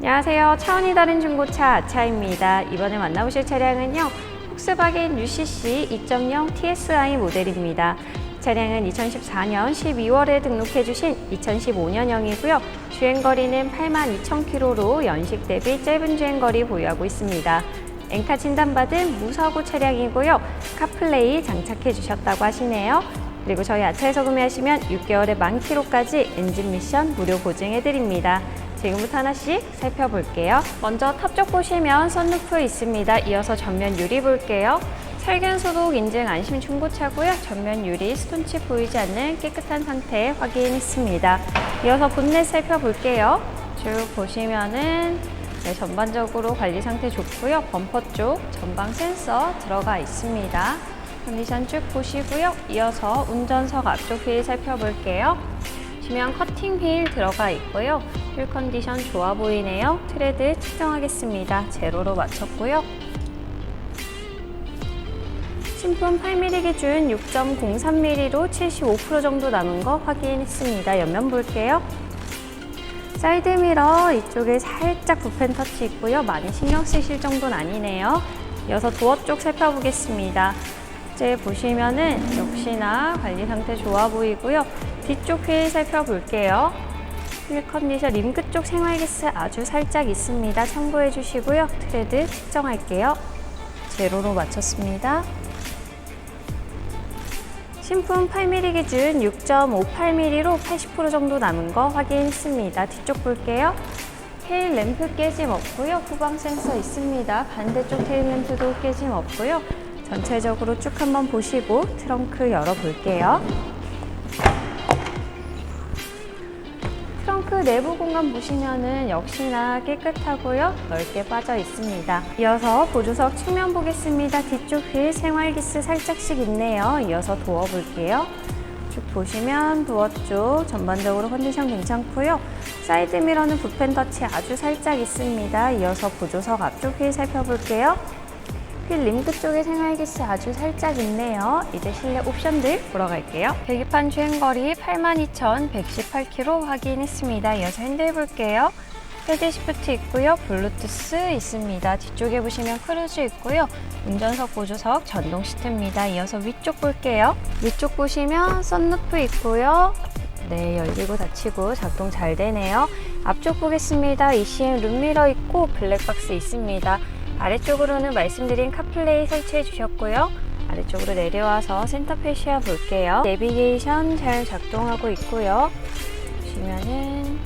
안녕하세요. 차원이 다른 중고차 아차입니다. 이번에 만나보실 차량은요. 폭스바겐 UCC 2.0 TSI 모델입니다. 차량은 2014년 12월에 등록해 주신 2015년형이고요. 주행거리는 82,000km로 연식 대비 짧은 주행거리 보유하고 있습니다. 엔카 진단받은 무사고 차량이고요. 카플레이 장착해 주셨다고 하시네요. 그리고 저희 아차에서 구매하시면 6개월의 만 킬로까지 엔진 미션 무료 보증해 드립니다. 지금부터 하나씩 살펴볼게요. 먼저 탑쪽 보시면 선루프 있습니다. 이어서 전면 유리 볼게요. 살균 소독 인증 안심 중고차고요. 전면 유리 스톤칩 보이지 않는 깨끗한 상태 확인했습니다. 이어서 본넷 살펴볼게요. 쭉 보시면은 네, 전반적으로 관리 상태 좋고요. 범퍼 쪽 전방 센서 들어가 있습니다. 컨디션 쭉 보시고요. 이어서 운전석 앞쪽 휠 살펴볼게요. 지면 커팅 휠 들어가 있고요. 휠 컨디션 좋아 보이네요. 트레드 측정하겠습니다. 제로로 맞췄고요. 신품 8mm 기준 6.03mm로 75% 정도 남은 거 확인했습니다. 옆면 볼게요. 사이드 미러 이쪽에 살짝 부펜 터치 있고요. 많이 신경 쓰실 정도는 아니네요. 이어서 도어 쪽 살펴보겠습니다. 이제 보시면은 역시나 관리 상태 좋아 보이고요. 뒤쪽 휠 살펴볼게요. 휠 컨디션 림크 쪽 생활기스 아주 살짝 있습니다. 참고해 주시고요. 트레드 측정할게요. 제로로 맞췄습니다. 신품 8mm 기준 6.58mm로 80% 정도 남은 거 확인했습니다. 뒤쪽 볼게요. 테일 램프 깨짐 없고요. 후방 센서 있습니다. 반대쪽 테일 램프도 깨짐 없고요. 전체적으로 쭉 한번 보시고 트렁크 열어볼게요. 트렁크 내부 공간 보시면은 역시나 깨끗하고요. 넓게 빠져 있습니다. 이어서 보조석 측면 보겠습니다. 뒤쪽 휠 생활기스 살짝씩 있네요. 이어서 도어 볼게요. 쭉 보시면 도어 쪽 전반적으로 컨디션 괜찮고요. 사이드 미러는 부펜 터치 아주 살짝 있습니다. 이어서 보조석 앞쪽 휠 살펴볼게요. 휠 림크 쪽에 생활기스 아주 살짝 있네요. 이제 실내 옵션들 보러 갈게요. 계기판 주행거리 82,118km 확인했습니다. 이어서 핸들 볼게요. 헤드 시프트 있고요. 블루투스 있습니다. 뒤쪽에 보시면 크루즈 있고요. 운전석 보조석 전동 시트입니다. 이어서 위쪽 볼게요. 위쪽 보시면 썬루프 있고요. 네, 열리고 닫히고 작동 잘 되네요. 앞쪽 보겠습니다. ECM 룸미러 있고 블랙박스 있습니다. 아래쪽으로는 말씀드린 카플레이 설치해 주셨고요. 아래쪽으로 내려와서 센터 페시아 볼게요. 내비게이션 잘 작동하고 있고요. 보시면은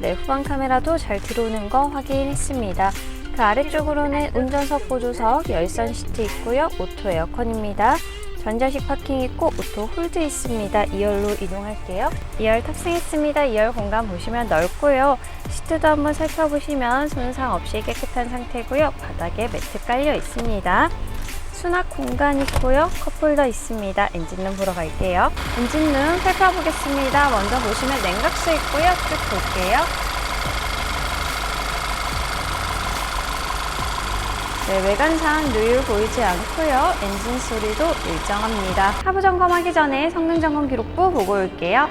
네, 후방 카메라도 잘 들어오는 거 확인했습니다. 그 아래쪽으로는 운전석 보조석, 열선 시트 있고요. 오토 에어컨입니다. 전자식 파킹 있고 오토 홀드 있습니다. 2열로 이동할게요. 2열 탑승했습니다. 2열 공간 보시면 넓고요. 시트도 한번 살펴보시면 손상 없이 깨끗한 상태고요. 바닥에 매트 깔려 있습니다. 수납 공간 있고요. 컵홀더 있습니다. 엔진룸 보러 갈게요. 엔진룸 살펴보겠습니다. 먼저 보시면 냉각수 있고요. 쭉 볼게요. 네, 외관상 누유 보이지 않고요. 엔진 소리도 일정합니다. 하부 점검하기 전에 성능 점검 기록부 보고 올게요.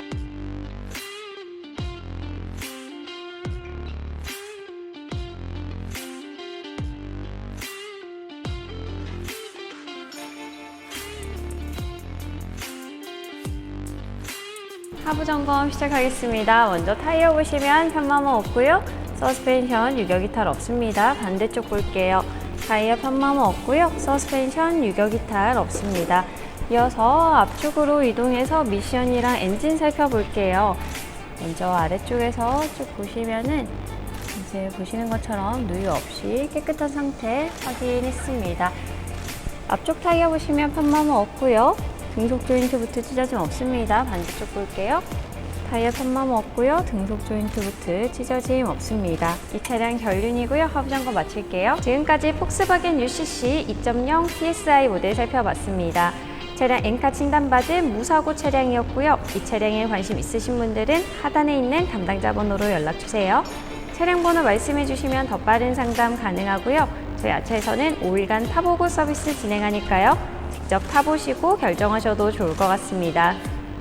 하부 점검 시작하겠습니다. 먼저 타이어 보시면 편마모 없고요. 서스펜션 유격 이탈 없습니다. 반대쪽 볼게요. 타이어 편마모 없고요. 서스펜션 유격 이탈 없습니다. 이어서 앞쪽으로 이동해서 미션이랑 엔진 살펴볼게요. 먼저 아래쪽에서 쭉 보시면은 이제 보시는 것처럼 누유 없이 깨끗한 상태 확인했습니다. 앞쪽 타이어 보시면 편마모 없고요. 등속 조인트 부트 찢어짐 없습니다. 반대쪽 볼게요. 타이어 편마모 없고요. 등속 조인트 부트 찢어짐 없습니다. 이 차량 결륜이고요. 하부 점검 마칠게요. 지금까지 폭스바겐 UCC 2.0 TSI 모델 살펴봤습니다. 차량 엔카 진단받은 무사고 차량이었고요. 이 차량에 관심 있으신 분들은 하단에 있는 담당자 번호로 연락주세요. 차량 번호 말씀해 주시면 더 빠른 상담 가능하고요. 저희 아차에서는 5일간 타보고 서비스 진행하니까요. 직접 타보시고 결정하셔도 좋을 것 같습니다.